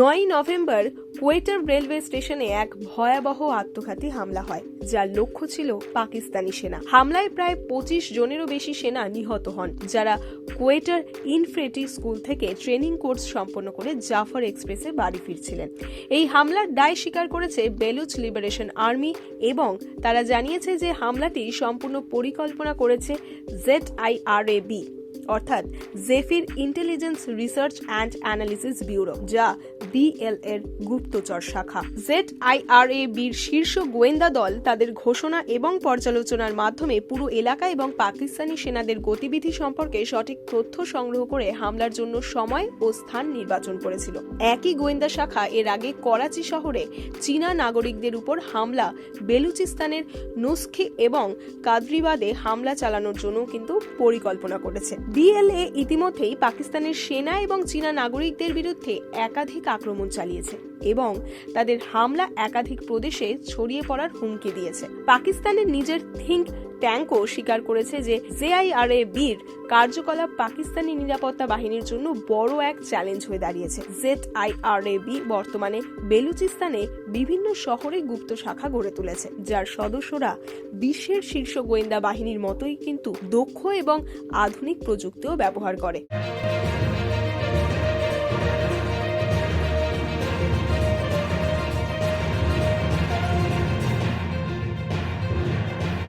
নয়ই November কোয়েটার railway স্টেশনে এক ভয়াবহ আত্মঘাতী হামলা হয়, যার লক্ষ্য ছিল পাকিস্তানি সেনা। হামলায় প্রায় পঁচিশ জনেরও বেশি সেনা নিহত হন, যারা কোয়েটার ইনফ্রেটি স্কুল থেকে ট্রেনিং কোর্স সম্পন্ন করে জাফর এক্সপ্রেসে বাড়ি ফিরছিলেন। এই হামলার দায় স্বীকার করেছে বেলুচ লিবারেশন আর্মি এবং তারা জানিয়েছে যে হামলাটি সম্পূর্ণ পরিকল্পনা করেছে জেড আইআরএবি অর্থাৎ জেফির intelligence research and analysis bureau যা বিএল এর গুপ্তচর শাখা। জেড আইআরএ বির শীর্ষ গোয়েন্দা দল তাদের ঘোষণা এবং পর্যালোচনার মাধ্যমে পুরো এলাকা এবং পাকিস্তানি সেনাদের গতিবিধি সম্পর্কে সঠিক তথ্য সংগ্রহ করে হামলার জন্য সময় ও স্থান নির্বাচন করেছিল। একই গোয়েন্দা শাখা এর আগে করাচি শহরে চীনা নাগরিকদের উপর হামলা, বেলুচিস্তানের নুস্খি এবং কাদরিবাদে হামলা চালানোর জন্য কিন্তু পরিকল্পনা করেছে। বিএলএ ইতিমধ্যেই পাকিস্তানের সেনা এবং চীনা নাগরিকদের বিরুদ্ধে একাধিক আক্রমণ চালিয়েছে এবং তাদের হামলা একাধিক প্রদেশে ছড়িয়ে পড়ার হুমকি দিয়েছে। পাকিস্তানের নিজের থিঙ্ক ট্যাঙ্কও স্বীকার করেছে যে জেআইআরএ বীর কার্যকলাপ পাকিস্তানি নিরাপত্তা বাহিনীর জন্য বড় এক চ্যালেঞ্জ হয়ে দাঁড়িয়েছে। জেড আইআরএ বি বর্তমানে বেলুচিস্তানে বিভিন্ন শহরে গুপ্ত শাখা গড়ে তুলেছে, যার সদস্যরা বিশ্বের শীর্ষ গোয়েন্দা বাহিনীর মতোই কিন্তু দক্ষ এবং আধুনিক প্রযুক্তিও ব্যবহার করে।